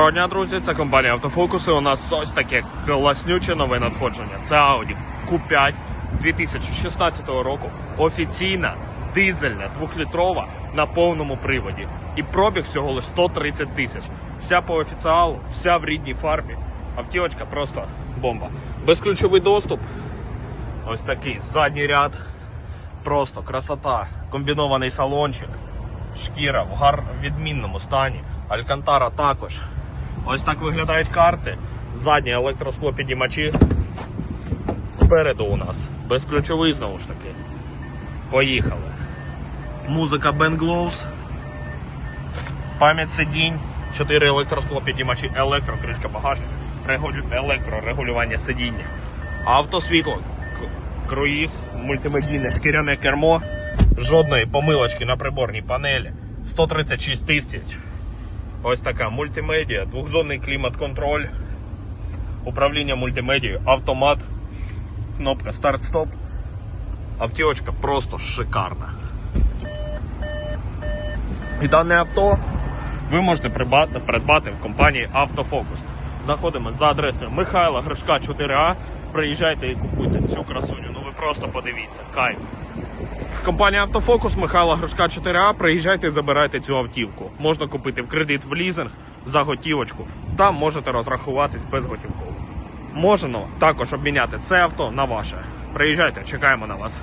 Доброго дня, друзі, це компанія Автофокуси. У нас ось таке класнюче нове надходження. Це Audi Q5 2016 року. Офіційна дизельна двохлітрова на повному приводі. І пробіг всього лише 130 тисяч. Вся по офіціалу, вся в рідній фарбі. Автівочка просто бомба. Безключовий доступ. Ось такий задній ряд. Просто красота. Комбінований салончик. Шкіра в гар відмінному стані. Алькантара також. Ось так виглядають карти. Задні електроскло підіймачі. Спереду у нас безключовий знову ж таки. Поїхали. Музика Ben Glows. Пам'ять сидінь. 4 електроскло підіймачі, електрокришка багажник, регулю- електрорегулювання сидіння. Автосвітло, круїз, мультимедійне шкіряне кермо, жодної помилочки на приборній панелі. 136 тисяч. Ось така мультимедіа, двохзонний клімат-контроль, управління мультимедією, автомат, кнопка старт-стоп. Автівочка просто шикарна. І дане авто ви можете придбати, придбати в компанії Автофокус. Знаходимося за адресою Михайла Гришка 4А. Приїжджайте і купуйте цю красуню. Ну ви просто подивіться, кайф. Компанія Автофокус Михайла Грушка 4А. Приїжджайте і забирайте цю автівку. Можна купити в кредит в лізинг за готівочку. Там можете розрахуватись безготівково. Можна також обміняти це авто на ваше. Приїжджайте, чекаємо на вас.